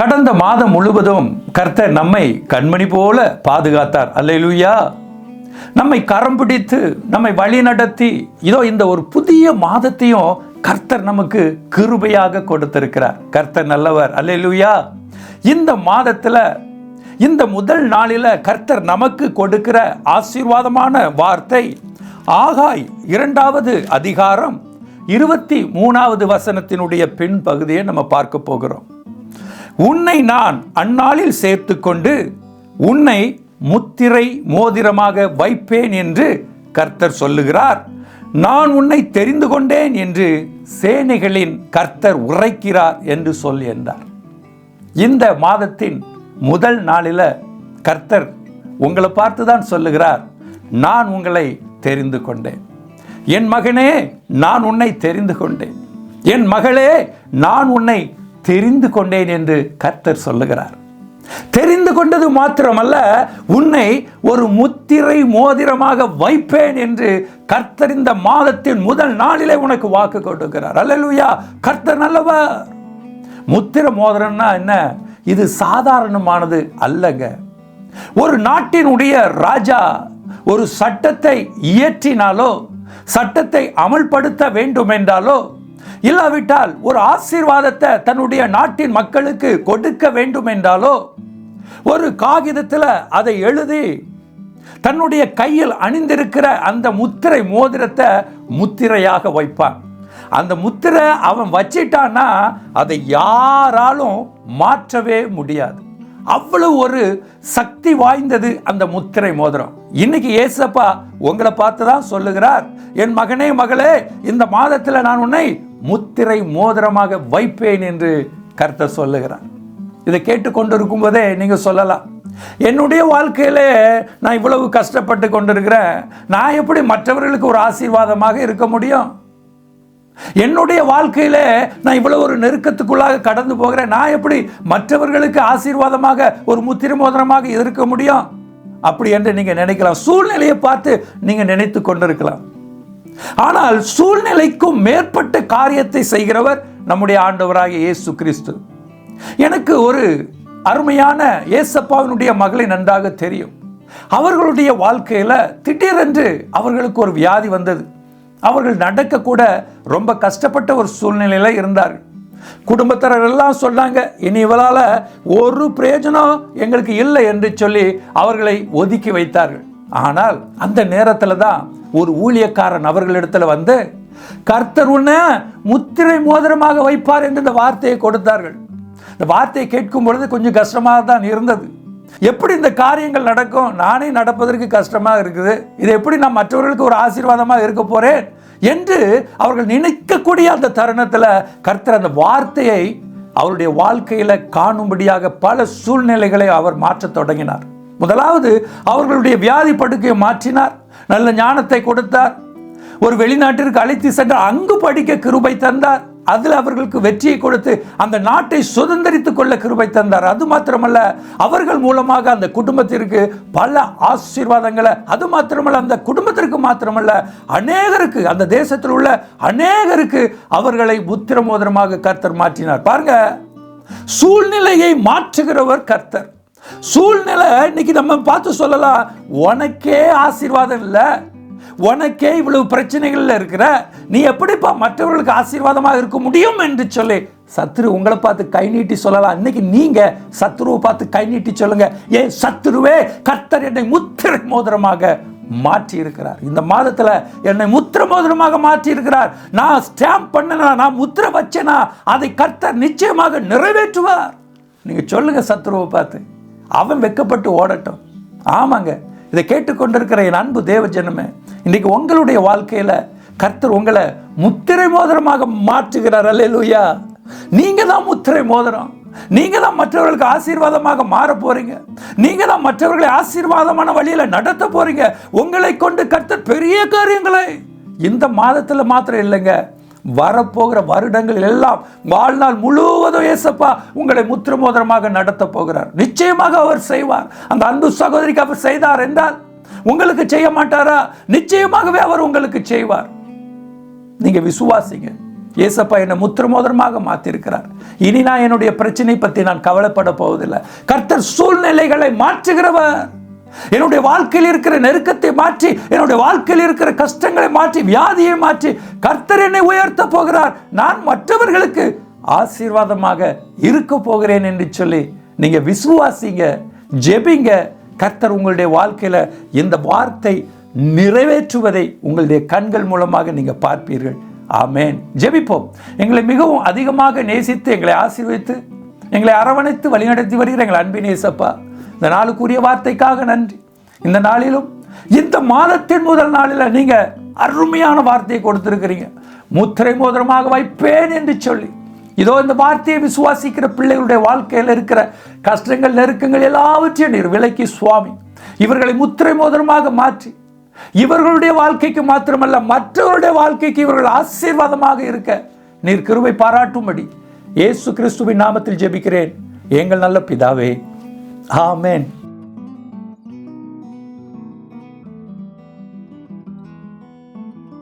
கடந்த மாதம் முழுவதும் கர்த்தர் நம்மை கண்மணி போல பாதுகாத்தார். அல்லேலூயா. நம்மை கரம் பிடித்து நம்மை வழி நடத்தி இதோ இந்த ஒரு புதிய மாதத்தையும் கர்த்தர் நமக்கு கிருபையாக கொடுத்திருக்கிறார். கர்த்தர் நல்லவர். அல்லேலூயா. இந்த மாதத்துல இந்த முதல் நாளில கர்த்தர் நமக்கு கொடுக்கிற ஆசீர்வாதமான வார்த்தை ஆகாய் இரண்டாவது அதிகாரம் இருபத்தி மூணாவது வசனத்தினுடைய பின் பகுதியை நம்ம பார்க்க போகிறோம். உன்னை நான் அந்நாளில் சேர்த்துக்கொண்டு உன்னை முத்திரை மோதிரமாக வைப்பேன் என்று கர்த்தர் சொல்லுகிறார். நான் உன்னை தெரிந்து கொண்டேன் என்று சேனைகளின் கர்த்தர் உரைக்கிறார் என்று சொல் என்றார். இந்த மாதத்தின் முதல் நாளில் கர்த்தர் உங்களை பார்த்து தான் சொல்லுகிறார். நான் உங்களை தெரிந்து கொண்டேன். என் மகனே நான் உன்னை தெரிந்து கொண்டேன். என் மகளே நான் உன்னை தெரிந்து கொண்டேன் என்று கர்த்தர் சொல்லுகிறார். தெரிந்து கொண்டது மாத்திரமல்ல உன்னை ஒரு முத்திரை மோதிரமாக வைப்பேன் என்று கர்த்தர் இந்த மாதத்தின் முதல் நாளிலே உனக்கு வாக்கு கொடுக்கிறார். அல்லேலூயா கர்த்தர் நல்லவர். முத்திர மோதிரம்னா என்ன? இது சாதாரணமானது அல்லங்க. ஒரு நாட்டினுடைய ராஜா ஒரு சட்டத்தை இயற்றினாலோ சட்டத்தை அமல்படுத்த வேண்டும் என்றாலோ இல்லாவிட்டால் ஒரு ஆசீர்வாதத்தை தன்னுடைய நாட்டின் மக்களுக்கு கொடுக்க வேண்டும் என்றாலோ ஒரு காகிதத்தில் அதை எழுதி தன்னுடைய கையில் அணிந்திருக்கிற அந்த முத்திரை மோதிரத்தை முத்திரையாக வைப்பான். அந்த முத்திரை அவன் வச்சிட்டான்னா அதை யாராலும் மாற்றவே முடியாது. அவ்வளவு ஒரு சக்தி வாய்ந்தது அந்த முத்திரை மோதிரம். இன்னைக்கு ஏசப்பா உங்களை பார்த்து தான் சொல்லுகிறார் என் மகனே மகளே இந்த மாதத்தில் நான் உன்னை முத்திரை மோதிரமாக வைப்பேன் என்று கர்த்தர் சொல்லுகிறார். இதை கேட்டுக்கொண்டிருக்கும் இருக்கும்போதே நீங்கள் சொல்லலாம். என்னுடைய வாழ்க்கையில நான் இவ்வளவு கஷ்டப்பட்டு கொண்டிருக்கிறேன். நான் எப்படி மற்றவர்களுக்கு ஒரு ஆசீர்வாதமாக இருக்க முடியும்? என்னுடைய வாழ்க்கையில நான் இவ்வளவு ஒரு நெருக்கத்துக்குள்ளாக கடந்து போகிறேன். நான் எப்படி மற்றவர்களுக்கு ஆசீர்வாதமாக ஒரு முத்திரை மோதிரமாக இருக்க முடியும்? அப்படி என்று நீங்க நினைக்கலாம். சூழ்நிலையை பார்த்து நீங்க நினைத்து கொண்டிருக்கலாம். ஆனால் சூழ்நிலைக்கும் மேற்பட்ட காரியத்தை செய்கிறவர் நம்முடைய ஆண்டவராக இயேசு கிறிஸ்து. எனக்கு ஒரு அருமையான ஏசப்பாவினுடைய மகளை நன்றாக தெரியும். அவர்களுடைய வாழ்க்கையில் திடீரென்று அவர்களுக்கு ஒரு வியாதி வந்தது. அவர்கள் நடக்கக்கூட ரொம்ப கஷ்டப்பட்ட ஒரு சூழ்நிலையில் இருந்தார்கள். குடும்பத்தினர் எல்லாம் சொன்னாங்க இனி இவளால் ஒரு பிரயோஜனம் எங்களுக்கு இல்லை என்று சொல்லி அவர்களை ஒதுக்கி வைத்தார்கள். ஆனால் அந்த நேரத்தில் தான் ஒரு ஊழியக்காரன் அவர்களிடத்துல வந்து கர்த்தர் உன்னை முத்திரை மோதிரமாக வைப்பார் என்று இந்த வார்த்தையை கொடுத்தார்கள். இந்த வார்த்தையை கேட்கும் பொழுது கொஞ்சம் கஷ்டமாக தான் இருந்தது. எப்படி இந்த காரியங்கள் நடக்கும்? நானே நடப்பதற்கு கஷ்டமாக இருக்குது. இது எப்படி நான் மற்றவர்களுக்கு ஒரு ஆசீர்வாதமாக இருக்க போறேன்? என்று அவர்கள் நினைக்கக்கூடிய அந்த தருணத்தில் கர்த்தர் அந்த வார்த்தையை அவருடைய வாழ்க்கையில் காணும்படியாக பல சூழ்நிலைகளை அவர் மாற்றத் தொடங்கினார். முதலாவது அவர்களுடைய வியாதி படுக்கையை மாற்றினார். நல்ல ஞானத்தை கொடுத்தார். ஒரு வெளிநாட்டிற்கு அழைத்து சென்று அங்கு படிக்க கிருபை தந்தார். அதில் அவர்களுக்கு வெற்றியை கொடுத்து அந்த நாட்டை சுதந்திரித்துக் கொள்ள கிருபை தந்தார். அது மாத்திரமல்ல அவர்கள் மூலமாக அந்த குடும்பத்திற்கு பல ஆசீர்வாதங்களை அது மாத்திரமல்ல அந்த குடும்பத்திற்கு மாத்திரமல்ல அநேகருக்கு அந்த தேசத்தில் உள்ள அநேகருக்கு அவர்களை புத்திர மோதிரமாக கர்த்தர் மாற்றினார். பாருங்க சூழ்நிலையை மாற்றுகிறவர் கர்த்தர். சூழ்நிலை இன்னைக்கு நம்ம பார்த்து சொல்லலாம். உனக்கே ஆசீர்வாதம் இல்லை. உனக்கே இவ்வளவு பிரச்சனைகள்ல இருக்கிற. நீ எப்படிப்பா மற்றவர்களுக்கு ஆசீர்வாதமாக இருக்க முடியும் என்று சொல்லி. சத்ரு உங்களை பார்த்து கை நீட்டி சொல்லலாம். இன்னைக்கு நீங்க சத்ருவை பார்த்து கை நீட்டி சொல்லுங்க. ஏ சத்ருவே கர்த்தர் என்னை முத்திரை மோதிரமாக மாற்றி இருக்கிறார். இந்த மாதத்துல என்னை முத்திர மோதிரமாக மாற்றி இருக்கிறார். நான் ஸ்டாம்ப் பண்ணனா நான் முத்திர வச்சேனா அதை கர்த்தர் நிச்சயமாக நிறைவேற்றுவார். நீங்க சொல்லுங்க சத்ருவை பார்த்து. அவன் வெக்கப்பட்டு ஓடட்டும். ஆமாங்க. இதை கேட்டுக்கொண்டிருக்கிற என் அன்பு தேவ ஜனமே இன்றைக்கு உங்களுடைய வாழ்க்கையில் கர்த்தர் உங்களை முத்திரை மோதிரமாக மாற்றுகிறார். அல்லேலூயா. நீங்கள் தான் முத்திரை மோதிரம். நீங்கள் தான் மற்றவர்களுக்கு ஆசீர்வாதமாக மாற போகிறீங்க நீங்கள் தான் மற்றவர்களை ஆசீர்வாதமான வழியில் நடத்த போகிறீங்க உங்களை கொண்டு கர்த்தர் பெரிய காரியங்களை இந்த மாதத்தில் மாத்திரம் இல்லைங்க. வரப்போகிற வருடங்கள் எல்லாம் வாழ்நாள் முழுவதும் ஏசப்பா உங்களை முத்திரமோதரமாக நடத்த போகிறார். நிச்சயமாக அவர் செய்வார். அந்த அன்பு சகோதரிக்கு அவர் செய்தார் என்றால் உங்களுக்கு செய்ய மாட்டாரா? நிச்சயமாகவே அவர் உங்களுக்கு செய்வார். நீங்க விசுவாசிங்க. ஏசப்பா என்னை முத்திரமோதரமாக மாற்றிருக்கிறார் இனி நான் என்னுடைய பிரச்சனை பற்றி நான் கவலைப்பட போவதில்லை. கர்த்தர் சூழ்நிலைகளை மாற்றுகிறவர். என்னுடைய வாழ்க்கையில் இருக்கிற நெருக்கத்தை மாற்றி என்னுடைய வாழ்க்கையில் இருக்கிற கஷ்டங்களை மாற்றி வியாதியை மாற்றி கர்த்தர் என்னை உயர்த்த போகிறார். நான் மற்றவர்களுக்கு ஆசீர்வாதமாக இருக்க போகிறேன் என்று சொல்லி நீங்க விசுவாசிங்க ஜெபிங்க. கர்த்தர் உங்களுடைய வாழ்க்கையில இந்த வார்த்தை நிறைவேற்றுவதை உங்களுடைய கண்கள் மூலமாக நீங்க பார்ப்பீர்கள். ஆமேன். ஜெபிப்போம். எங்களை மிகவும் அதிகமாக நேசித்து எங்களை ஆசீர்வித்து எங்களை அரவணைத்து வழிநடத்தி வருகிற எங்கள் அன்பின் நேசப்பா இந்த நாளுக்குரிய வார்த்தைக்காக நன்றி. இந்த நாளிலும் இந்த மாதத்தின் முதல் நாளில் நீங்க அருமையான வார்த்தையை கொடுத்திருக்கிறீங்க. முத்திரை மோதிரமாக வைப்பேன் என்று சொல்லி. இதோ இந்த வார்த்தையை விசுவாசிக்கிற பிள்ளைகளுடைய வாழ்க்கையில் இருக்கிற கஷ்டங்கள் நெருக்கங்கள் எல்லாவற்றையும் நீர் விலக்கி சுவாமி. இவர்களை முத்திரை மோதிரமாக மாற்றி இவர்களுடைய வாழ்க்கைக்கு மாத்திரமல்ல மற்றவருடைய வாழ்க்கைக்கு இவர்கள் ஆசீர்வாதமாக இருக்க நீர் கிருவை பாராட்டும்படி இயேசு கிறிஸ்துவின் நாமத்தில் ஜெபிக்கிறேன். எங்கள் நல்ல பிதாவே ஆமென்